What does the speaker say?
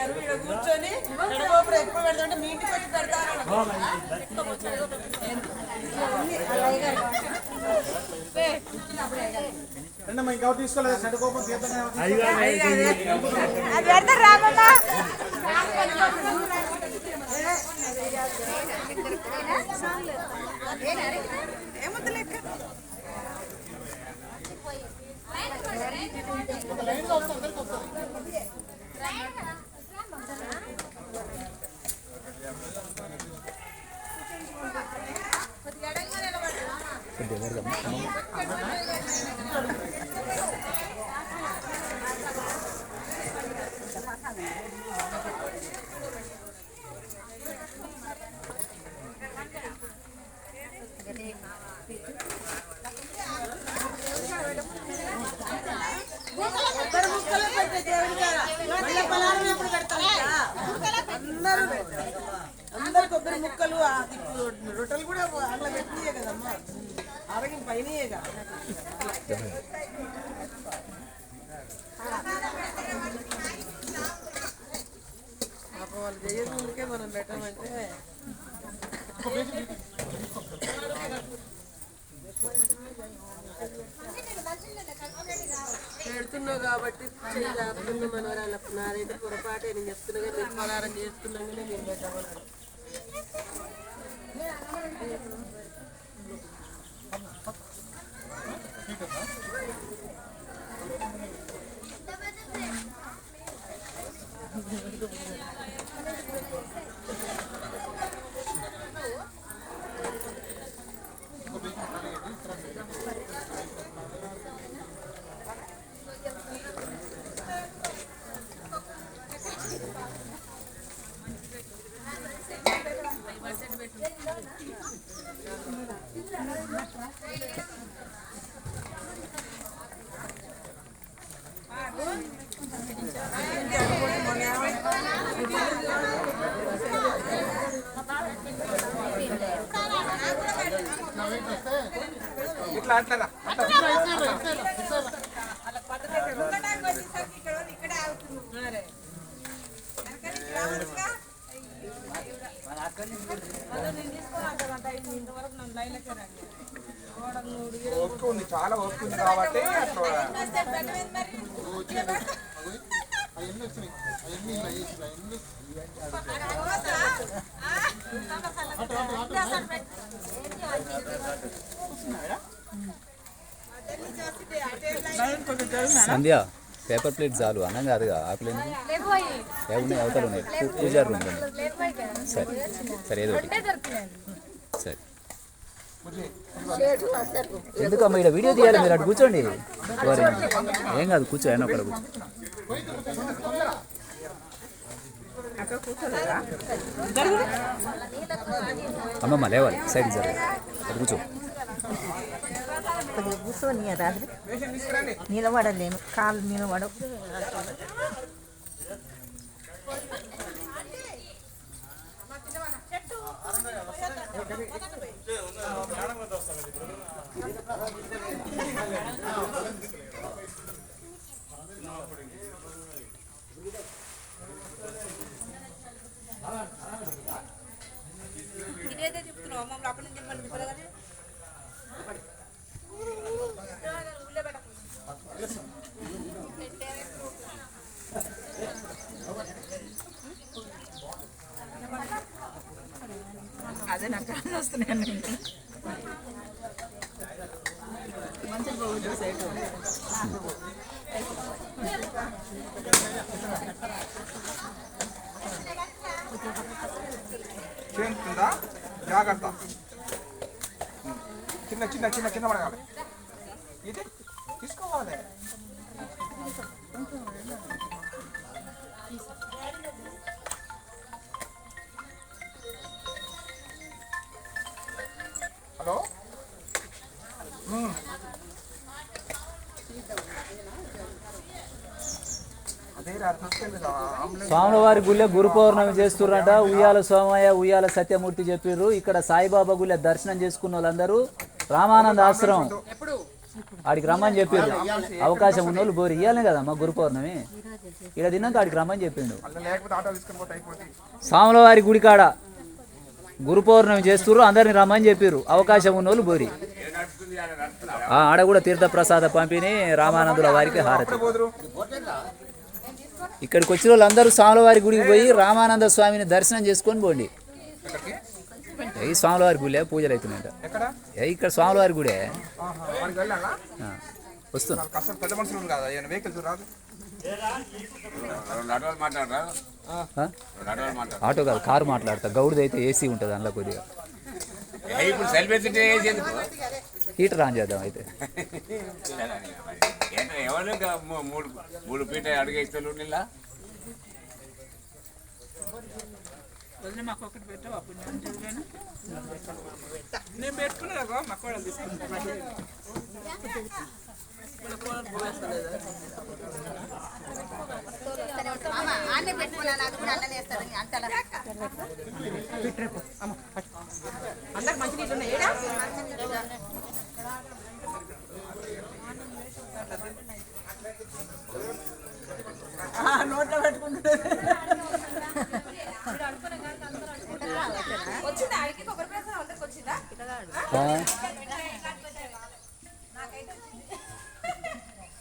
గారు ఇక్కడ కూర్చొని ఎడగోపురం ఎప్పుడు పెడతాంటే మీ ఇంటికి వచ్చి పెడతాను రెండమ్మా ఇంకా తీసుకోలేదు సెట్ కోపం తీద్దాం అది పెడతారు రామమ్మ కొబ్బరి ముక్కలు పెట్టే దేవుడి కాడ మళ్ళీ పలారం ఎప్పుడు పెడతారు అందరూ అందరు కొబ్బరి ముక్కలు రొట్టెలు కూడా అట్లా పెట్టినాయే కదమ్మా. ఆరోగ్యం పైన కదా. వాళ్ళు చేయని ముందుకే మనం పెట్టామంటే. పెడుతున్నావు కాబట్టి చేయి జాగ్రత్తగా మనవరాలు నాదైతే పొరపాటే నేను చెప్తున్నా కానీ మీరు పలారం చేస్తున్నాగానే నేను పెట్టమన్నాను. Thank you. ఇట్లా అట్లా ఓపిక ఉంది చాలా ఓపిక ఉంది కాబట్టి అట్లా సంధ్య పేపర్ ప్లేట్ చాలు అన్నం కాదుగా ఆకులు ఎందుకు ఉన్నాయి. అవతలు ఉన్నాయి పూజారి రూమ్ సరే సరే ఏదో ఒకటి. సరే. ఎందుకమ్మా ఇక్కడ వీడియో తీయాలి? మీరు అటు కూర్చోండి. వారి ఏం కాదు కూర్చో ఆయన అక్కడ కూర్చో అమ్మమ్మ లేవాలి. సైడ్ జరగ అటు కూర్చో. కొద్దిగా కూర్చొని రాత్రి నిలబడలేను. కాళ్ళు నిలబడవు. చేస్తున్నాను కాళ్ళు వస్తున్నాయి మంచిగా పోవచ్చు సైడ్ చేస్తుందా? జాగ్రత్త. చిన్న చిన్న చిన్న చిన్న పడగాలి. ఇది తీసుకోవాలి. అదే రా తీసుకెళ్ళిదా గుళ్ళె గురు పౌర్ణమి చేస్తుర్రట. ఉయ్యాల సోమయ్య ఉయ్యాల సత్యమూర్తి చెప్పిర్రు. ఇక్కడ సాయిబాబా గుళ్ళె దర్శనం చేసుకున్న వాళ్ళందరూ రామానంద ఆశ్రమం. ఆడికి రమ్మని చెప్పిండు అవకాశం ఉన్న వాళ్ళు బోరు ఇవ్వాలి కదా మా గురు పౌర్ణమి. ఇక్కడ తిన్నాక ఆడికి రమ్మని చెప్పిండు. అలా లేకపోతే సాములవారి గుడి కాడ గురు పౌర్ణమి చేస్తుర్రు. అందరిని రమ్మని చెప్పిర్రు. అవకాశం ఉన్న వాళ్ళు బోరి. ఆ, ఆడ కూడా తీర్థప్రసాద పంపిణీ రామానందుల వారికి హారతి. ఇక్కడికి వచ్చిన వాళ్ళందరూ స్వామివారి గుడికి పోయి రామానంద స్వామిని దర్శనం చేసుకొని పోండి. ఈ స్వామివారి గుడిలే పూజలు అవుతున్నాయంట. ఇక్కడ స్వామివారి గుడే? వస్తున్నా. ఆటో కాదు కారు మాట్లాడతా. గౌడిది అయితే ఏసీ ఉంటుంది అందులో కొద్దిగా. హీటర్ ఆన్ చేద్దాం అయితే. ఎవరు మూడు మూడు పీట అడిగేస్తారు నిల్లా? నేను పెట్టుకున్నా మా కూడా తీసుకుంటాను ఆన్నే పెట్టుకున్నాను అది కూడా అన్ననే వేస్తారని అంటారా అందరికి మంచి నీళ్ళు ఉన్నాయి